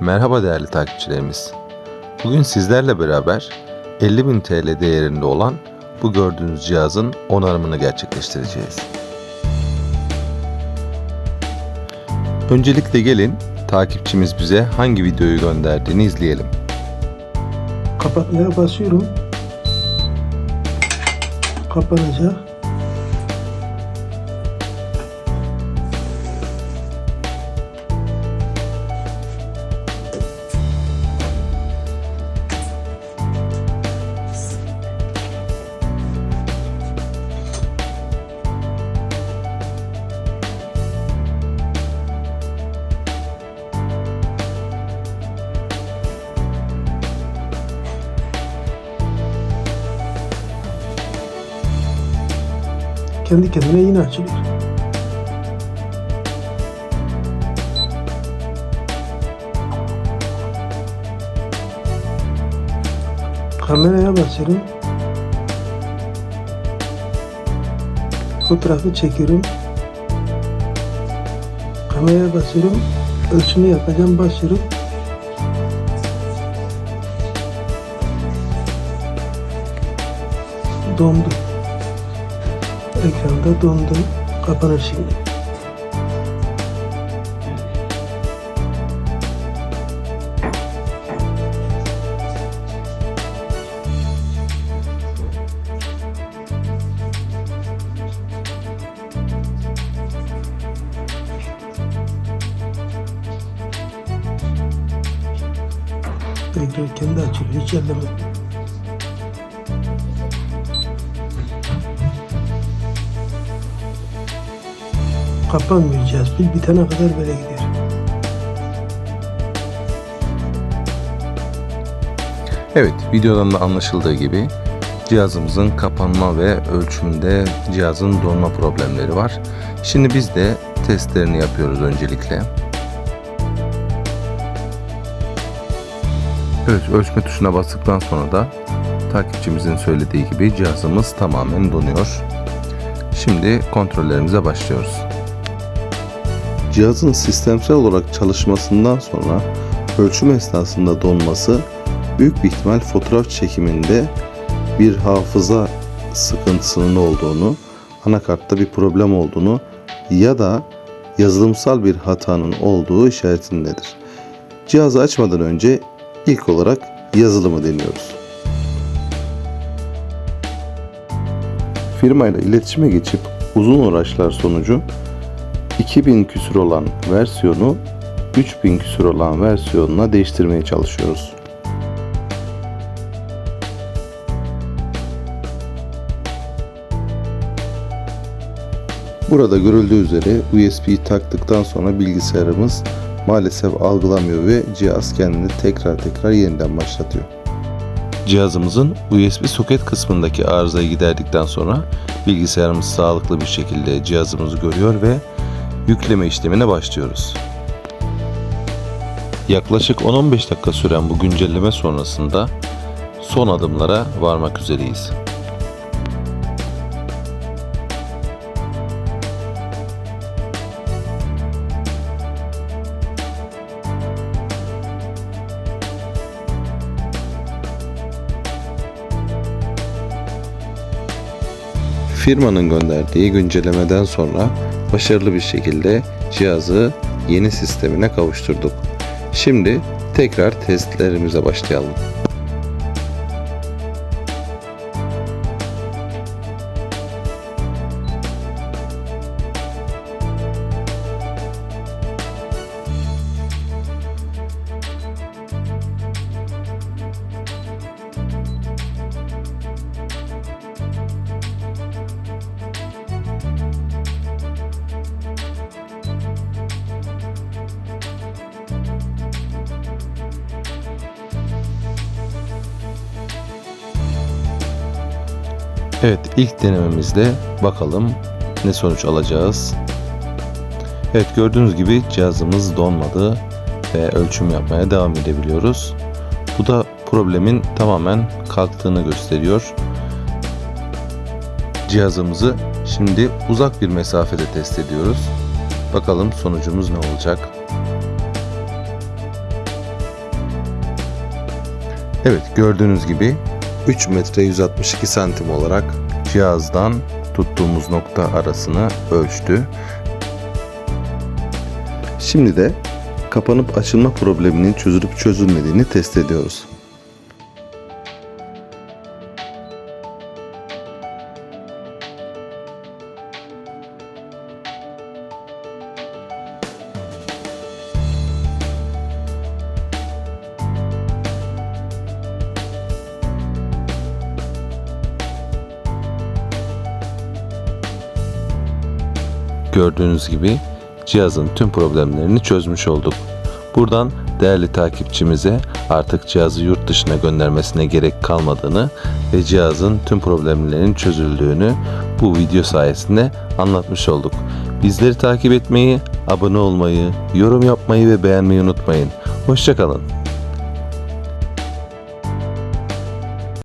Merhaba değerli takipçilerimiz. Bugün sizlerle beraber 50.000 TL değerinde olan bu gördüğünüz cihazın onarımını gerçekleştireceğiz. Öncelikle gelin takipçimiz bize hangi videoyu gönderdiğini izleyelim. Kapatmaya basıyorum. Kapanacak. Kendi kendine yine açılıyor. Kameraya basıyorum. Fotoğrafı çekiyorum. Kameraya basıyorum. Ölçümü yapacağım. Basıyorum. Dondu. Ekranda dondu. Kapanır şimdi. Ekran kendi açılıyor. Hiç elleme. Kapanmıyor cihaz. Pil bitene kadar böyle gidiyor. Evet, videodan da anlaşıldığı gibi cihazımızın kapanma ve ölçümde cihazın donma problemleri var. Şimdi biz de testlerini yapıyoruz öncelikle. Evet, ölçme tuşuna bastıktan sonra da takipçimizin söylediği gibi cihazımız tamamen donuyor. Şimdi kontrollerimize başlıyoruz. Cihazın sistemsel olarak çalışmasından sonra ölçüm esnasında donması büyük bir ihtimal fotoğraf çekiminde bir hafıza sıkıntısının olduğunu, anakartta bir problem olduğunu ya da yazılımsal bir hatanın olduğu işaretindedir. Cihazı açmadan önce ilk olarak yazılımı deniyoruz. Firmayla iletişime geçip uzun uğraşlar sonucu 2000 küsür olan versiyonu 3000 küsür olan versiyonuna değiştirmeye çalışıyoruz. Burada görüldüğü üzere USB'yi taktıktan sonra bilgisayarımız maalesef algılamıyor ve cihaz kendini tekrar tekrar yeniden başlatıyor. Cihazımızın USB soket kısmındaki arızayı giderdikten sonra bilgisayarımız sağlıklı bir şekilde cihazımızı görüyor ve yükleme işlemine başlıyoruz. Yaklaşık 10-15 dakika süren bu güncelleme sonrasında son adımlara varmak üzereyiz. Firmanın gönderdiği güncellemeden sonra başarılı bir şekilde cihazı yeni sistemine kavuşturduk. Şimdi tekrar testlerimize başlayalım. Evet ilk denememizde bakalım ne sonuç alacağız. Evet gördüğünüz gibi cihazımız donmadı ve ölçüm yapmaya devam edebiliyoruz. Bu da problemin tamamen kalktığını gösteriyor. Cihazımızı şimdi uzak bir mesafede test ediyoruz. Bakalım sonucumuz ne olacak? Evet gördüğünüz gibi 3 metre 162 santim olarak cihazdan tuttuğumuz nokta arasını ölçtü. Şimdi de kapanıp açılma probleminin çözülüp çözülmediğini test ediyoruz. Gördüğünüz gibi cihazın tüm problemlerini çözmüş olduk. Buradan değerli takipçimize artık cihazı yurt dışına göndermesine gerek kalmadığını ve cihazın tüm problemlerinin çözüldüğünü bu video sayesinde anlatmış olduk. Bizleri takip etmeyi, abone olmayı, yorum yapmayı ve beğenmeyi unutmayın. Hoşçakalın.